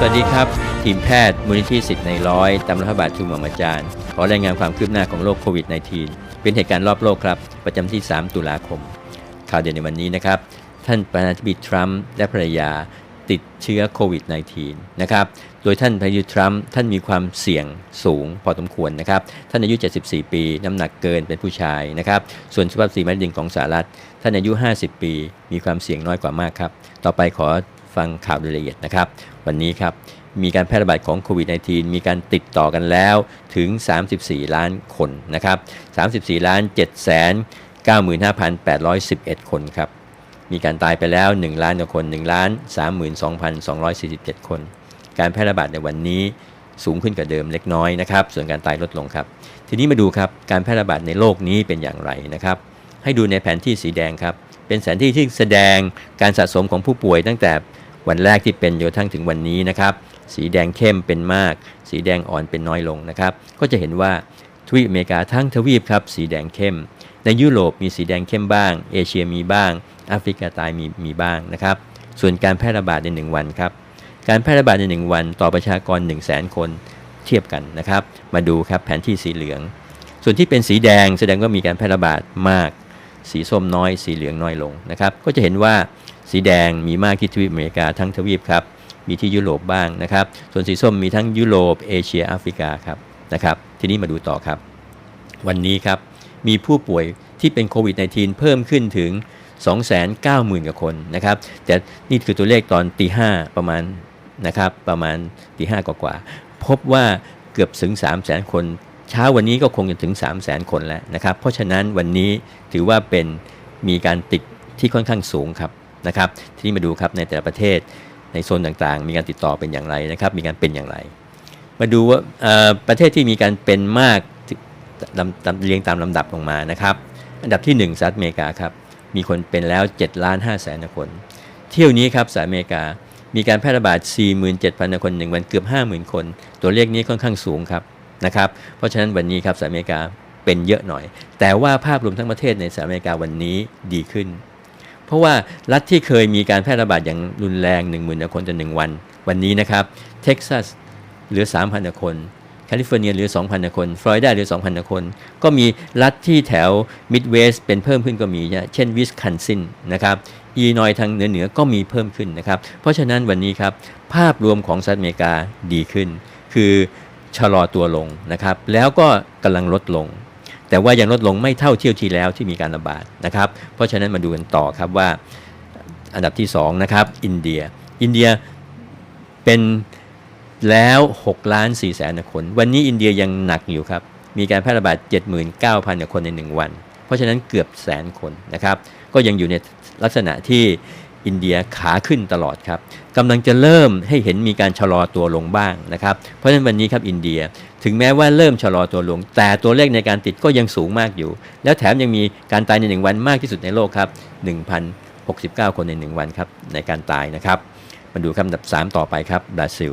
สวัสดีครับ ทีมแพทย์มูลนิธิสิทธิ์ในร้อยตามรัฐบาลชุมหม่อมอาจารย์ ขอรายงานความคืบหน้าของโรคโควิด -19 เป็นเหตุการณ์รอบโลกครับ ประจำที่ 3 ตุลาคม ข่าวเด่นในวันนี้นะครับ ท่านประธานาธิบดีทรัมป์และภรรยาติดเชื้อโควิด -19 นะครับ โดยท่านประธานาธิบดีทรัมป์ท่านมีความเสี่ยงสูงพอสมควรนะครับ ท่านอายุ 74 ปี น้ำหนักเกินเป็นผู้ชายนะครับ ส่วนสุภาพสตรีมาดินของสหรัฐ ท่านอายุ 50 ปี มีความเสี่ยงน้อยกว่ามากครับ ต่อไปขอ ฟังข่าวโดยละเอียดนะครับ วันนี้ครับมีการแพร่ระบาดของโควิด -19 มีการติดต่อกันแล้วถึง 34 ล้านคนนะครับ 34 ล้าน7แสน95,811 คนครับ มีการตายไปแล้ว 1 ล้านกว่าคน 1 ล้าน 32,247 คน การแพร่ระบาดในวันนี้สูงขึ้นกว่าเดิมเล็กน้อยนะครับ ส่วนการตายลดลงครับ ทีนี้มาดูครับ การแพร่ระบาดในโลกนี้เป็นอย่างไรนะครับ ให้ดูในแผนที่สีแดงครับ เป็นแผนที่ที่แสดงการสะสมของผู้ป่วยตั้งแต่ วันแรกที่เป็นจนกระทั่งถึงวันนี้นะครับ สีแดงเข้มเป็นมาก สีแดงอ่อนเป็นน้อยลงนะครับ ก็จะเห็นว่าทวีปอเมริกาทั้งทวีปครับสีแดงเข้ม ในยุโรปมีสีแดงเข้มบ้าง เอเชียมีบ้างแอฟริกาใต้มีมีบ้างนะครับ ส่วนการแพร่ระบาดใน 1 วันครับ การแพร่ระบาดใน 1 วันต่อประชากร 1 0 0 0 0แสนคนเทียบกันนะครับ มาดูครับแผนที่สีเหลือง ส่วนที่เป็นสีแดงแสดงว่ามีการแพร่ระบาดมาก สีส้มน้อย สีเหลืองน้อยลงนะครับ ก็จะเห็นว่า สีแดงมีมากที่ทวีปอเมริกาทั้งทวีปครับ มีที่ยุโรปบ้างนะครับ ส่วนสีส้มมีทั้งยุโรปเอเชียแอฟริกาครับนะครับ ทีนี้มาดูต่อครับ วันนี้ครับมีผู้ป่วยที่เป็นโควิด -19 เพิ่มขึ้นถึง 290,000กว่าคนนะครับ แต่นี่คือตัวเลขตอนตีห้าประมาณนะครับประมาณตีห้ากว่าๆพบว่าเกือบถึง 3 0 0 0 0 0 คน เช้าวันนี้ก็คงจะถึง 3 0 0 0 0 0 คนแล้วนะครับ เพราะฉะนั้นวันนี้ถือว่าเป็นมีการติดที่ค่อนข้างสูงครับ นะครับทีนี้มาดูครับในแต่ละประเทศในโซนต่างๆ มีการติดต่อเป็นอย่างไรนะครับ มีการเป็นอย่างไร มาดูว่าประเทศที่มีการเป็นมากลำเรียงตามลำดับลงมานะครับ อันดับที่ 1สหรัฐอเมริกาครับมีคนเป็นแล้ว7ล้าน5แสนคน เที่ยวนี้ครับสหรัฐอเมริกามีการแพร่ระบาด 47,000 คนหนึ่งวันเกือบ 50,000 คน ตัวเลขนี้ค่อนข้างสูงครับนะครับ เพราะฉะนั้นวันนี้ครับสหรัฐอเมริกาเป็นเยอะหน่อย แต่ว่าภาพรวมทั้งประเทศในสหรัฐอเมริกาวันนี้ดีขึ้น เพราะว่ารัฐที่เคยมีการแพร่ระบาดอย่างรุนแรง10,000คนต่อหนึ่งวัน วันนี้นะครับเท็กซัสเหลือ 3,000 คน แคลิฟอร์เนียเหลือ 2,000 คน ฟลอริดาเหลือ 2,000 คน ก็มีรัฐที่แถวมิดเวสเป็นเพิ่มขึ้นก็มีนะเช่นวิสคันซินนะครับอีนอยทางเหนือเหนือก็มีเพิ่มขึ้นนะครับ เพราะฉะนั้นวันนี้ครับภาพรวมของสหรัฐอเมริกาดีขึ้น คือชะลอตัวลงนะครับ แล้วก็กำลังลดลง แต่ว่ายังลดลงไม่เท่าเที่ยวที่แล้วที่มีการระบาดนะครับ เพราะฉะนั้นมาดูกันต่อครับว่าอันดับที่2นะครับอินเดีย อินเดียเป็นแล้ว6ล้าน4แสนคน วันนี้อินเดียยังหนักอยู่ครับ มีการแพร่ระบาด 79,000กว่าคนใน 1 วัน เพราะฉะนั้นเกือบแสนคนนะครับ ก็ยังอยู่ในลักษณะที่ อินเดียขาขึ้นตลอดครับกำลังจะเริ่มให้เห็นมีการชะลอตัวลงบ้างนะครับ เพราะฉะนั้นวันนี้ครับอินเดียถึงแม้ว่าเริ่มชะลอตัวลง แต่ตัวเลขในการติดก็ยังสูงมากอยู่ แล้วแถมยังมีการตายใน1วันมากที่สุดในโลกครับ1,069 คนใน1วันครับในการตายนะครับมาดูคำอันดับ 3 ต่อไปครับบราซิล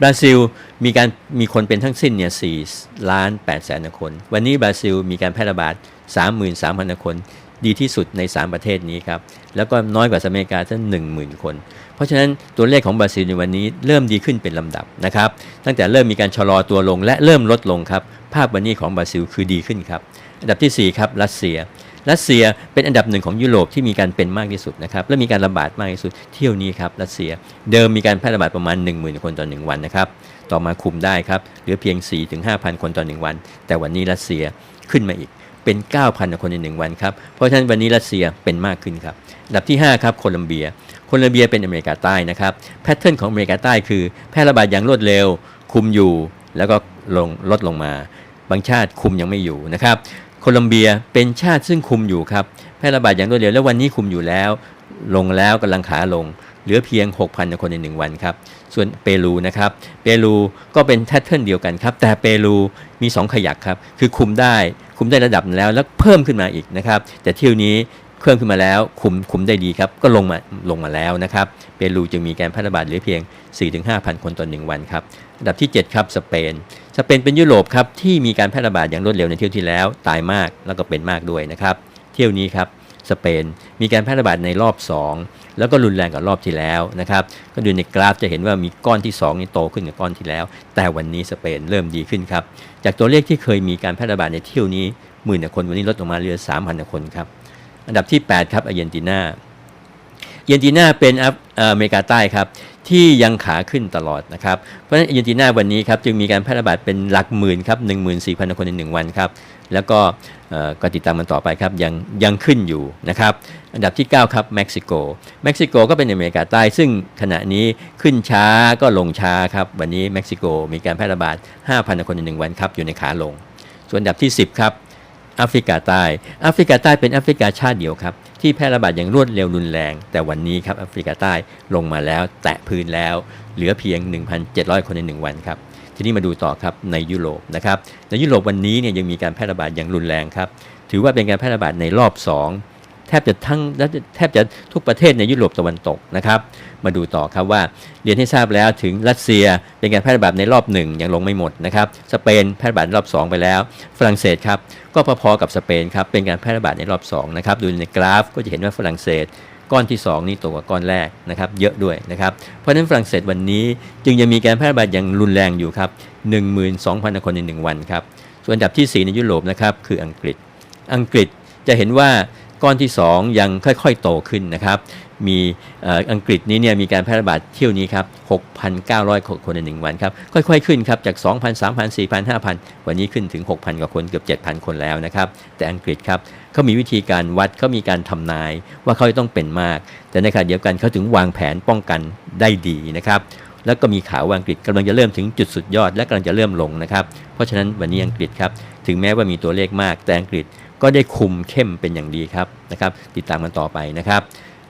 บราซิลมีการมีคนเป็นทั้งสิ้นเนี่ย4ล้าน8แสนคน วันนี้บราซิลมีการแพร่ระบาด 33,000 คน ดีที่สุดใน 3 ประเทศนี้ครับ แล้วก็น้อยกว่าสหรัฐอเมริกาทั้ง10,000คน เพราะฉะนั้นตัวเลขของบราซิลในวันนี้เริ่มดีขึ้นเป็นลำดับนะครับ ตั้งแต่เริ่มมีการชะลอตัวลงและเริ่มลดลงครับ ภาพวันนี้ของบราซิลคือดีขึ้นครับ อันดับทีสี่ 4 ครับรัสเซีย รัสเซียเป็นอันดับหนึ่งของยุโรปที่มีการเป็นมากที่สุดนะครับ และมีการระบาดมากที่สุด เที่ยวนี้ครับรัสเซีย เดิมมีการแพร่ระบาดประมาณ 10,000 คนต่อ1วันนะครับ ต่อมาคุมได้ครับ เหลือเพียง 4-5,000 คนต่อ1วัน แต่วันนี้รัสเซียขึ้นมาอีก เป็น 9,000คนใน1วันครับ เพราะฉะนั้นวันนี้รัสเซียเป็นมากขึ้นครับอันดับที่ 5 ครับโคลัมเบีย โคลัมเบียเป็นอเมริกาใต้นะครับ แพทเทิร์นของอเมริกาใต้คือ แพร่ระบาดอย่างรวดเร็ว คุมอยู่ แล้วก็ลงลดลงมา บางชาติคุมยังไม่อยู่นะครับ โคลัมเบียเป็นชาติซึ่งคุมอยู่ครับ แพร่ระบาดอย่างรวดเร็ว แล้ววันนี้คุมอยู่แล้ว ลงแล้วกำลังขาลง เหลือเพียง 6,000 คนใน 1 วันครับ ส่วนเปรูนะครับ เปรูก็เป็นแพทเทิร์นเดียวกันครับ แต่เปรูมี 2 ขยักครับ คือคุมได้ คุมได้ระดับแล้ว แล้วเพิ่มขึ้นมาอีกนะครับ แต่เที่ยวนี้เพิ่มขึ้นมาแล้ว คุมคุมได้ดีครับ ก็ลงมาลงมาแล้วนะครับ เปรูจึงมีการแพร่ระบาดเหลือเพียง 4-5,000 คนต่อ 1 วันครับ อันดับที่ 7 ครับสเปน สเปนเป็นยุโรปครับที่มีการแพร่ระบาดอย่างรวดเร็วในเที่ยวที่แล้ว ตายมากแล้วก็เป็นมากด้วยนะครับ เที่ยวนี้ครับ สเปน มีการแพร่ระบาดในรอบ 2 แล้วก็รุนแรงกว่ารอบที่แล้วนะครับก็ดูในกราฟจะเห็นว่ามีก้อนที่2นี่โตขึ้นกว่าก้อนที่แล้ว แต่วันนี้สเปนเริ่มดีขึ้นครับจากตัวเลขที่เคยมีการแพร่ระบาดในเที่ยวนี้หมื่นคนวันนี้ลดลงมาเหลือ3,000คนครับอันดับที่ 8 ครับอาร์เจนตินาอา เจนตินาเป็นอเอ่อเมริกาใต้ครับที่ยังขาขึ้นตลอดนะครับ เพราะฉะนั้นเจนตินาวันนี้ครับจึงมีการแพร่ระบาดเป็นหลักหมื่นครับ14,000คนใน1วันครับ แล้วก็ก็ติดตามมันต่อไปครับยังยังขึ้นอยู่นะครับ อันดับที่ 9 ครับเม็กซิโกเม็กซิโกก็เป็นอเมริกาใต้ ซึ่งขณะนี้ขึ้นช้าก็ลงช้าครับ วันนี้เม็กซิโกมีการแพร่ระบาด 5,000 คนใน 1 วันครับ อยู่ในขาลง ส่วนอันดับที่ 10 ครับ แอฟริกาใต้แอฟริกาใต้เป็นแอฟริกาชาติเดียวครับที่แพร่ระบาดอย่างรวดเร็วรุนแรง แต่วันนี้ครับแอฟริกาใต้ลงมาแล้ว แตะพื้นแล้ว เหลือเพียง 1,700 คนใน 1 วันครับทีนี้มาดูต่อครับในยุโรปนะครับในยุโรปวันนี้เนี่ยยังมีการแพร่ระบาดอย่างรุนแรงครับถือว่าเป็นการแพร่ระบาดในรอบ 2 แทบจะทั้งแทบจะทุกประเทศในยุโรปตะวันตกนะครับ มาดูต่อครับว่าเรียนให้ทราบแล้วถึงรัสเซียเป็นการแพร่ระบาดในรอบหนึ่งยังลงไม่หมดนะครับ สเปนแพร่ระบาดรอบ 2 ไปแล้ว ฝรั่งเศสครับก็พอๆกับสเปนครับเป็นการแพร่ระบาดในรอบ2นะครับดูในกราฟก็จะเห็นว่าฝรั่งเศสก้อนที่ 2 นี่โตกว่าก้อนแรกนะครับเยอะด้วยนะครับเพราะฉะนั้นฝรั่งเศสวันนี้จึงยังมีการแพร่ระบาดอย่างรุนแรงอยู่ครับ12,000 คนใน 1 วันครับส่วนอันดับที่ 4 ในยุโรปนะครับคืออังกฤษ อังกฤษจะเห็นว่า ก้อนที่ 2 ยังค่อยๆ โตขึ้นนะครับ มีอังกฤษนี้เนี่ยมีการแพร่ระบาดเที่ยวนี้ครับ 6,900 คนใน 1 วันครับ ค่อยๆ ขึ้นครับ จาก 2,000 3,000 4,000 5,000 วันนี้ขึ้นถึง 6,000 กว่าคนเกือบ 7,000 คนแล้วนะครับ แต่อังกฤษครับเขามีวิธีการวัดเขามีการทำนายว่าเขาจะต้องเป็นมาก แต่ในขณะเดียวกันเขาถึงวางแผนป้องกันได้ดีนะครับแล้วก็มีข่าวว่าอังกฤษกำลังจะเริ่มถึงจุดสุดยอดและกำลังจะเริ่มลงนะครับ เพราะฉะนั้นวันนี้อังกฤษครับ ถึงแม้ว่ามีตัวเลขมากแต่อังกฤษ ก็ได้คุมเข้มเป็นอย่างดีครับนะครับติดตามกันต่อไปนะครับ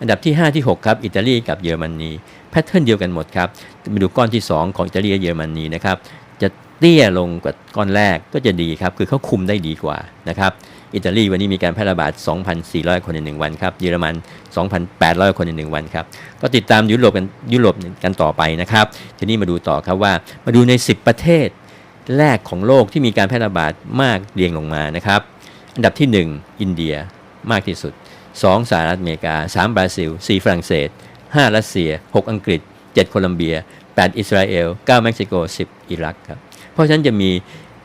อันดับที่ 5 ที่ 6 ครับ อิตาลีกับเยอรมนีแพทเทิร์นเดียวกันหมดครับมาดูก้อนที่ 2 ของอิตาลีกับเยอรมนีนะครับจะเตี้ยลงกว่าก้อนแรกก็จะดีครับ คือเขาคุมได้ดีกว่านะครับอิตาลีวันนี้มีการแพร่ระบาด 2,400 คนใน 1 วันครับ เยอรมัน 2,800 คนใน 1 วันครับ ก็ติดตามยุโรปกันยุโรปกันต่อไปนะครับ ทีนี้มาดูต่อครับว่า มาดูใน 10 ประเทศแรกของโลกที่มีการแพร่ระบาดมากเรียงลงมานะครับ อันดับที่ 1 อินเดียมากที่สุด 2 สหรัฐอเมริกา 3 บราซิล 4 ฝรั่งเศส 5 รัสเซีย 6 อังกฤษ 7 โคลัมเบีย 8 อิสราเอล 9 เม็กซิโก 10 อิรักครับ เพราะฉะนั้นจะมี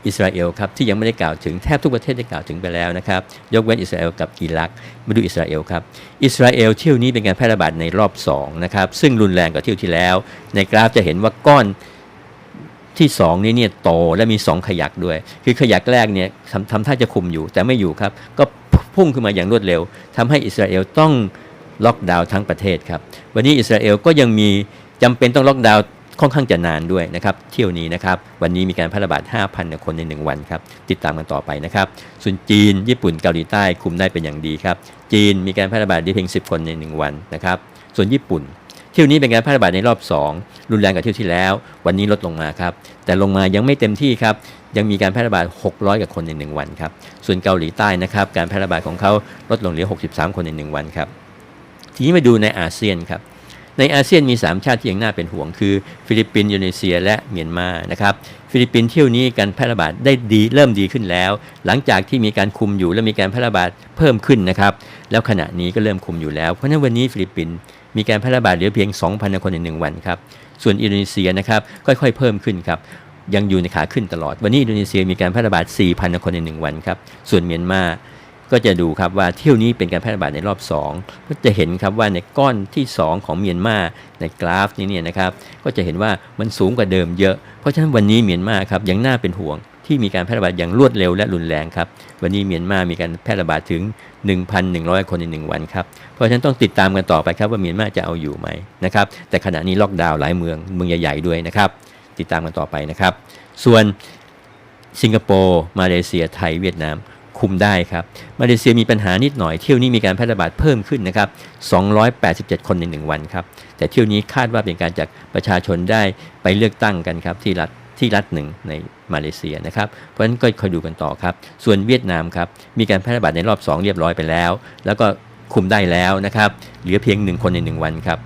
อิสราเอลครับที่ยังไม่ได้กล่าวถึงแทบทุกประเทศได้กล่าวถึงไปแล้วนะครับยกเว้นอิสราเอลกับอิรักมาดูอิสราเอลครับอิสราเอลเที่ยวนี้เป็นการแพร่ระบาดในรอบ2นะครับซึ่งรุนแรงกว่าเที่ยวที่แล้ว ในกราฟจะเห็นว่าก้อน ที่2นี้เนี่ยโตและมี 2 ขยักด้วย คือขยักแรกเนี่ยทำทำท่าจะคุมอยู่แต่ไม่อยู่ครับ ก็พุ่งขึ้นมาอย่างรวดเร็วทำให้อิสราเอลต้องล็อกดาวน์ทั้งประเทศครับ วันนี้อิสราเอลก็ยังมีจำเป็นต้องล็อกดาวน์ค่อนข้างจะนานด้วยนะครับ เที่ยวนี้นะครับ วันนี้มีการแพร่ระบาด 5,000 คนใน 1 วันครับ ติดตามกันต่อไปนะครับ ส่วนจีน ญี่ปุ่น เกาหลีใต้คุมได้เป็นอย่างดีครับ จีนมีการแพร่ระบาดได้เพียง 10 คนใน 1 วันนะครับ ส่วนญี่ปุ่น เที่ยวนี้เป็นการแพร่ระบาดในรอบ 2 รุนแรงกว่าเที่ยวที่แล้ว วันนี้ลดลงมาครับ แต่ลงมายังไม่เต็มที่ครับ ยังมีการแพร่ระบาด 600กว่าคนใน 1 วันครับ ส่วนเกาหลีใต้นะครับ การแพร่ระบาดของเขาลดลงเหลือ 63 คนใน 1 วันครับ ทีนี้มาดูในอาเซียนครับในอาเซียนมี 3 ชาติที่ยังน่าเป็นห่วง คือ ฟิลิปปินส์อินโดนีเซียและเมียนมานะครับฟิลิปปินส์เที่ยวนี้การแพร่ระบาดได้ดีเริ่มดีขึ้นแล้ว หลังจากที่มีการคุมอยู่และมีการแพร่ระบาดเพิ่มขึ้นนะครับแล้วขณะนี้ก็เริ่มคุมอยู่แล้วเพราะฉะนั้นวันนี้ฟิลิปปินส์ มีการแพร่ระบาดเหลือเพียง 2,000 คนใน1วันครับ ส่วนอินโดนีเซียนะครับค่อยๆ เพิ่มขึ้นครับยังอยู่ในขาขึ้นตลอด วันนี้อินโดนีเซียมีการแพร่ระบาด 4,000 คนใน1วันครับ ส่วนเมียนมาก็จะดูครับว่าเที่ยวนี้เป็นการแพร่ระบาดในรอบ 2 ก็จะเห็นครับว่าในก้อนที่ 2 ของเมียนมาในกราฟนี้เนี่ยนะครับก็จะเห็นว่ามันสูงกว่าเดิมเยอะ เพราะฉะนั้นวันนี้เมียนมาครับยังน่าเป็นห่วง ที่มีการแพร่ระบาดอย่างรวดเร็วและรุนแรงครับ วันนี้เมียนมามีการแพร่ระบาดถึง 1,100 คนใน 1 วันครับ เพราะฉะนั้นต้องติดตามกันต่อไปครับว่าเมียนมาจะเอาอยู่ไหมนะครับ แต่ขณะนี้ล็อกดาวน์หลายเมืองเมืองใหญ่ๆด้วยนะครับ ติดตามกันต่อไปนะครับ ส่วนสิงคโปร์มาเลเซียไทยเวียดนามคุมได้ครับ มาเลเซียมีปัญหานิดหน่อยเที่ยวนี้มีการแพร่ระบาดเพิ่มขึ้นนะครับ 287 คนใน 1 วันครับ แต่เที่ยวนี้คาดว่าเป็นการจากประชาชนได้ไปเลือกตั้งกันครับที่รัฐ ที่รัฐหนึ่งในมาเลเซียนะครับ เพราะฉะนั้นก็คอยดูกันต่อครับ ส่วนเวียดนามครับ มีการแพร่ระบาดในรอบ 2 เรียบร้อยไปแล้ว แล้วก็คุมได้แล้วนะครับ เหลือเพียง 1 คนใน 1 วันครับ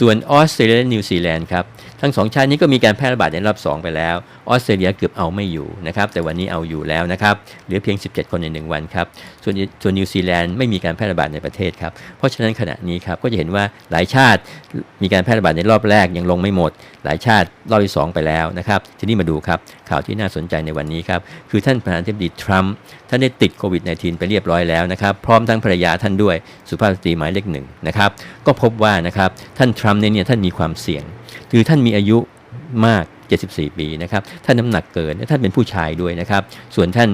ส่วนออสเตรเลียและนิวซีแลนด์ครับ ทั้งสองชาตินี้ก็มีการแพร่ระบาดในรอบ 2 ไปแล้ว ออสเตรเลียเกือบเอาไม่อยู่นะครับ แต่วันนี้เอาอยู่แล้วนะครับ เหลือเพียง 17 คนใน 1 วันครับ ส่วนส่วนนิวซีแลนด์ไม่มีการแพร่ระบาดในประเทศครับ เพราะฉะนั้นขณะนี้ครับ ก็จะเห็นว่าหลายชาติมีการแพร่ระบาดในรอบแรกยังลงไม่หมด หลายชาติรอบที่ 2 ไปแล้วนะครับ ทีนี้มาดูครับข่าวที่น่าสนใจในวันนี้ครับ คือท่านประธานาธิบดีทรัมป์ท่านได้ติดโควิด -19 ไปเรียบร้อยแล้วนะครับ พร้อมทั้งภรรยาท่านด้วย สุภาพสตรีหมายเลขหนึ่งนะครับ ก็พบว่านะครับ ท่านทรัมป์เนี่ยท่านมีความเสี่ยง คือท่านมีอายุมาก 74 ปีนะครับท่านน้ำหนักเกินและท่านเป็นผู้ชายด้วยนะครับ ส่วนท่าน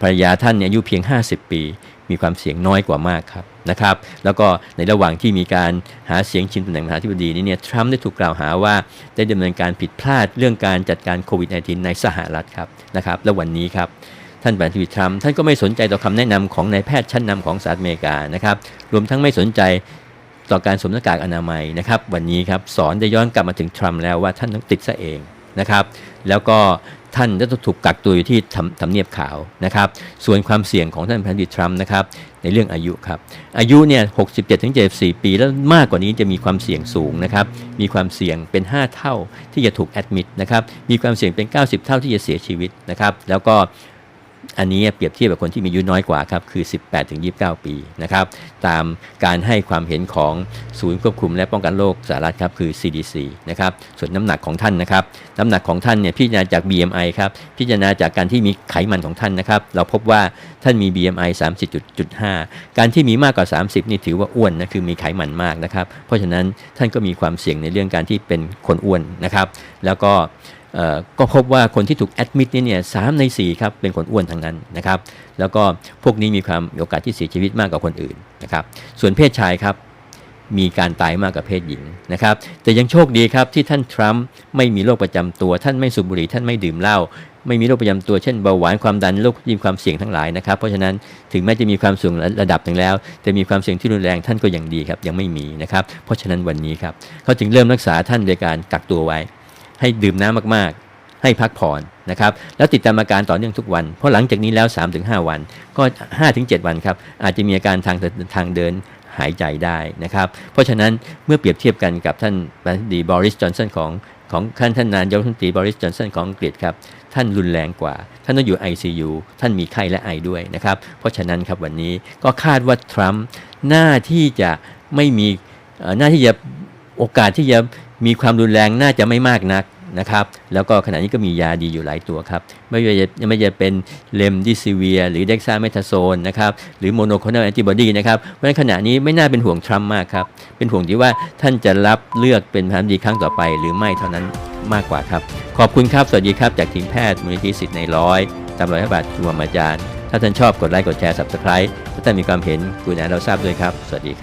ภรรยาท่านอายุเพียง 50 ปี มีความเสี่ยงน้อยกว่ามากครับนะครับ แล้วก็ในระหว่างที่มีการหาเสียงชิงตำแหน่งประธานาธิบดีนี้เนี่ยทรัมป์ได้ถูกกล่าวหาว่าได้ดำเนินการผิดพลาดเรื่องการจัดการโควิด -19 ในสหรัฐครับนะครับ และวันนี้ครับท่านประธานาธิบดีทรัมป์ท่านก็ไม่สนใจต่อคำแนะนำของนายแพทย์ชั้นนำของสหรัฐอเมริกานะครับ รวมทั้งไม่สนใจ ต่อการสวมหน้ากากอนามัยนะครับวันนี้ครับสอนได้ย้อนกลับมาถึงทรัมป์แล้วว่าท่านต้องติดซะเองนะครับแล้วก็ท่านจะถูกกักตัวอยู่ที่ทำเนียบขาวนะครับ ส่วนความเสี่ยงของท่านประธานาธิบดีทรัมป์นะครับในเรื่องอายุครับ อายุเนี่ย67ถึง74ปี แล้วมากกว่านี้จะมีความเสี่ยงสูงนะครับ มีความเสี่ยงเป็น 5 เท่าที่จะถูกแอดมิดนะครับ มีความเสี่ยงเป็น 90 เท่าที่จะเสียชีวิตนะครับ แล้วก็ อันนี้เปรียบเทียบกับคนที่มีอายุน้อยกว่าครับคือ 18ถึง29 ปีนะครับตามการให้ความเห็นของศูนย์ควบคุมและป้องกันโรคสหรัฐครับคือ CDC นะครับส่วนน้ำหนักของท่านนะครับน้ำหนักของท่านเนี่ยพิจารณาจาก BMI ครับพิจารณาจากการที่มีไขมันของท่านนะครับเราพบว่าท่านมี BMI 30.5 การที่มีมากกว่า 30 นี่ถือว่าอ้วนนะคือมีไขมันมากนะครับเพราะฉะนั้นท่านก็มีความเสี่ยงในเรื่องการที่เป็นคนอ้วนนะครับแล้วก็ ก็พบว่าคนที่ถูกแอดมิดเนี่ยเนี่ยสามใน4ครับเป็นคนอ้วนทั้งนั้นนะครับ แล้วก็พวกนี้มีความโอกาสที่เสียชีวิตมากกว่าคนอื่นนะครับ ส่วนเพศชายครับมีการตายมากกว่าเพศหญิงนะครับ แต่ยังโชคดีครับที่ท่านทรัมป์ไม่มีโรคประจำตัว ท่านไม่สูบบุหรี่ท่านไม่ดื่มเหล้าไม่มีโรคประจำตัวเช่นเบาหวานความดันโรคที่มีความเสี่ยงทั้งหลายนะครับ เพราะฉะนั้นถึงแม้จะมีความสี่ยงระดับหนึ่งแล้ว แต่มีความเสี่ยงที่รุนแรงท่านก็ยังดีครับยังไม่มีนะครับ เพราะฉะนั้นวันนี้ครับเขาจึงเริ่มรักษาท่านโดยการกักตัวไว้ ให้ดื่มน้ำมากๆ ให้พักผ่อนนะครับแล้วติดตามอาการต่อเนื่องทุกวัน เพราะหลังจากนี้แล้ว 3-5 วัน ก็ 5-7 วันครับอาจจะมีอาการทางทางเดินหายใจได้นะครับ เพราะฉะนั้นเมื่อเปรียบเทียบกันกับท่านประธานดีบริสจอนสันของของท่านท่านนายกรัฐมนตรีบริสจอนสันของอังกฤษครับท่านรุนแรงกว่า ท่านต้องอยู่ ICU ท่านมีไข้และไอด้วยนะครับ เพราะฉะนั้นครับวันนี้ก็คาดว่าทรัมป์หน้าที่จะไม่มีหน้าที่จะโอกาสที่จะ มีความรุนแรงน่าจะไม่มากนักนะครับ แล้วก็ขณะนี้ก็มียาดีอยู่หลายตัวครับ ไม่ว่าจะไม่ว่าจะเป็นเลมดิซิเวีย หรือเด็กซาเมทาโซนนะครับ หรือโมโนโคลนแอนติบอดีนะครับ เพราะฉะนั้นขณะนี้ไม่น่าเป็นห่วงทรัมป์มากครับ เป็นห่วงที่ว่าท่านจะรับเลือกเป็นประธานาธิบดีครั้งต่อไป หรือไม่เท่านั้นมากกว่าครับ ขอบคุณครับ สวัสดีครับจากทีมแพทย์มูลนิธิสิทธิ์ในร้อยตามรอยพระบาทจุลอาจารย์ ถ้าท่านชอบกดไลค์กดแชร์ subscribe ถ้าท่านมีความเห็นกรุณาเราทราบด้วยครับ สวัสดี